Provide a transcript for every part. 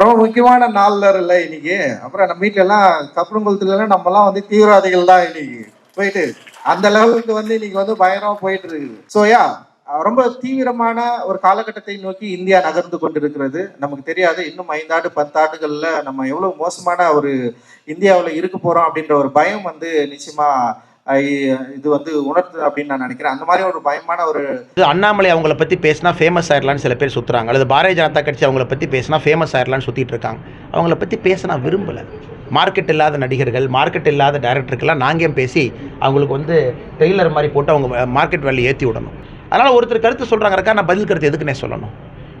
ரொம்ப முக்கியமான நாள்ல இல்லை இன்னைக்கு. அப்புறம் நம்ம வீட்டுல எல்லாம் கப்பனங்குளத்துல நம்மலாம் நம்ம எல்லாம் வந்து தீவிரவாதிகள் தான் இன்னைக்கு. போயிட்டு அந்த லெவலுக்கு வந்து இன்னைக்கு வந்து பயங்கரமா போயிட்டு இருக்குது. ஸோ யா ரொம்ப தீவிரமான ஒரு காலகட்டத்தை நோக்கி இந்தியா நகர்ந்து கொண்டிருக்கிறது. நமக்கு தெரியாது இன்னும் ஐந்தாண்டு பத்தாண்டுகள்ல நம்ம எவ்வளவு மோசமான ஒரு இந்தியாவில் இருக்க போறோம் அப்படின்ற ஒரு பயம் வந்து நிச்சயமா இது வந்து உணர்த்து அப்படின்னு நான் நினைக்கிறேன். அந்த மாதிரி ஒரு பயமான ஒரு இது அண்ணாமலை அவங்கள பற்றி பேசினா ஃபேமஸ் ஆயிடலான்னு சில பேர் சுற்றுறாங்க அல்லது பாரதிய ஜனதா கட்சி அவங்கள பற்றி பேசினா ஃபேமஸ் ஆயிடலான்னு சுற்றிட்டு இருக்காங்க. அவங்கள பற்றி பேசினா விரும்பல. விரும்பலை மார்க்கெட் இல்லாத நடிகர்கள் மார்க்கெட் இல்லாத டைரக்டருக்கெல்லாம் நாங்கள் பேசி அவங்களுக்கு வந்து ட்ரெய்லர் மாதிரி போட்டு அவங்க மார்க்கெட் வேல்யூ ஏற்றி விடணும். அதனால் ஒருத்தர் கருத்து சொல்கிறாங்கக்கா நான் பதில் கருத்து எதுக்குன்னே சொல்லணும்.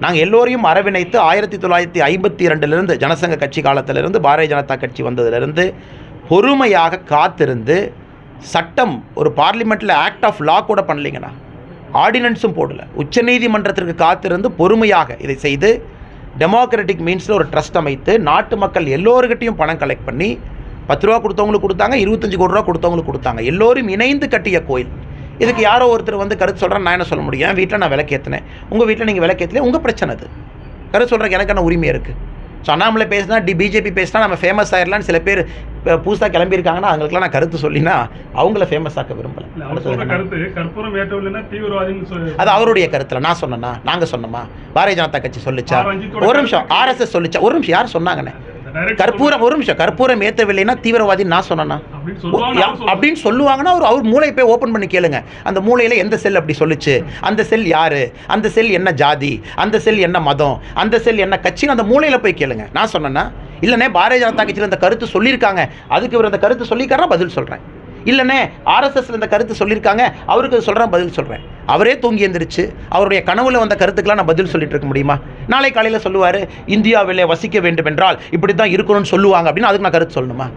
நாங்கள் எல்லோரையும் அரவணைத்து ஆயிரத்தி தொள்ளாயிரத்தி ஐம்பத்தி ரெண்டுலேருந்து ஜனசங்க கட்சி காலத்திலிருந்து பாரதிய ஜனதா கட்சி வந்ததுலேருந்து பொறுமையாக காத்திருந்து சட்டம் ஒரு பார்லிமெண்ட்டில் ஆக்ட் ஆஃப் லா கூட பண்ணலைங்கண்ணா. ஆர்டினன்ஸும் போடல. உச்சநீதிமன்றத்திற்கு காத்திருந்து பொறுமையாக இதை செய்து டெமோக்ராட்டிக் மீன்ஸில் ஒரு ட்ரஸ்ட் அமைத்து நாட்டு மக்கள் எல்லோருக்கிட்டையும் பணம் கலெக்ட் பண்ணி பத்து ரூபா கொடுத்தவங்களுக்கு கொடுத்தாங்க இருபத்தஞ்சி கோடி ரூபா கொடுத்தவங்களுக்கு கொடுத்தாங்க. எல்லோரும் இணைந்து கட்டிய கோயில். இதுக்கு யாரோ ஒருத்தர் வந்து கருத்து சொல்கிறேன் நான் என்ன சொல்ல முடியும்? வீட்டில் நான் விளக்கேற்றினேன் உங்கள் வீட்டில் நீங்கள் விளக்கேற்றல உங்கள் பிரச்சனை அது. கருத்து சொல்கிறக்கு எனக்கான உரிமை இருக்குது ஸோ அண்ணாமலை பேசினா டி பிஜேபி பேசினா நம்ம ஃபேமஸ் ஆயிடலாம்னு சில பேர் புதுசாக கிளம்பியிருக்காங்கன்னா அவங்களுக்குலாம் நான் கருத்து சொல்லினா அவங்கள ஃபேமஸ் ஆக்க விரும்பலை. அது அவருடைய கருத்தில் நான் சொன்னேன்னா நாங்கள் சொன்னோமா? பாரதிய ஜனதா கட்சி சொல்லிச்சா? ஒரு நிமிஷம் ஆர்எஸ்எஸ் சொல்லிச்சா? ஒரு நிமிஷம் யார் சொன்னாங்கண்ணே கற்பூரம் ஒரு நிமிஷம். கற்பூரம் ஏற்றவில்லைன்னா தீவிரவாதி நான் சொன்னேன்னா அப்படின்னு சொல்லுவாங்கன்னா அவர் அவர் மூளையை போய் ஓப்பன் பண்ணி கேளுங்க. அந்த மூளையில எந்த செல் அப்படி சொல்லுச்சு? அந்த செல் யாரு? அந்த செல் என்ன ஜாதி? அந்த செல் என்ன மதம்? அந்த செல் என்ன கட்சின்னு அந்த மூளையில போய் கேளுங்க. நான் சொன்னேன்னா இல்லைண்ணே பாரதிய ஜனதா கட்சியில் இந்த கருத்து சொல்லியிருக்காங்க. அதுக்கு இவர் அந்த கருத்து சொல்லிக்காரா பதில் சொல்கிறேன் இல்லைண்ணே ஆர்எஸ்எஸ்ல இந்த கருத்து சொல்லியிருக்காங்க. அவருக்கு சொல்கிறேன் பதில் சொல்கிறேன் அவரே தூங்கி எந்திரிச்சு அவருடைய கனவுல வந்த கருத்துக்கெல்லாம் நான் பதில் சொல்லிட்டு இருக்க முடியுமா? நாளை காலையில் சொல்லுவார் இந்தியாவிலே வசிக்க வேண்டும் என்றால் இப்படி தான் இருக்கணும்னு சொல்லுவாங்க அப்படின்னு அதுக்கு நான் கருத்து சொல்லணுமா?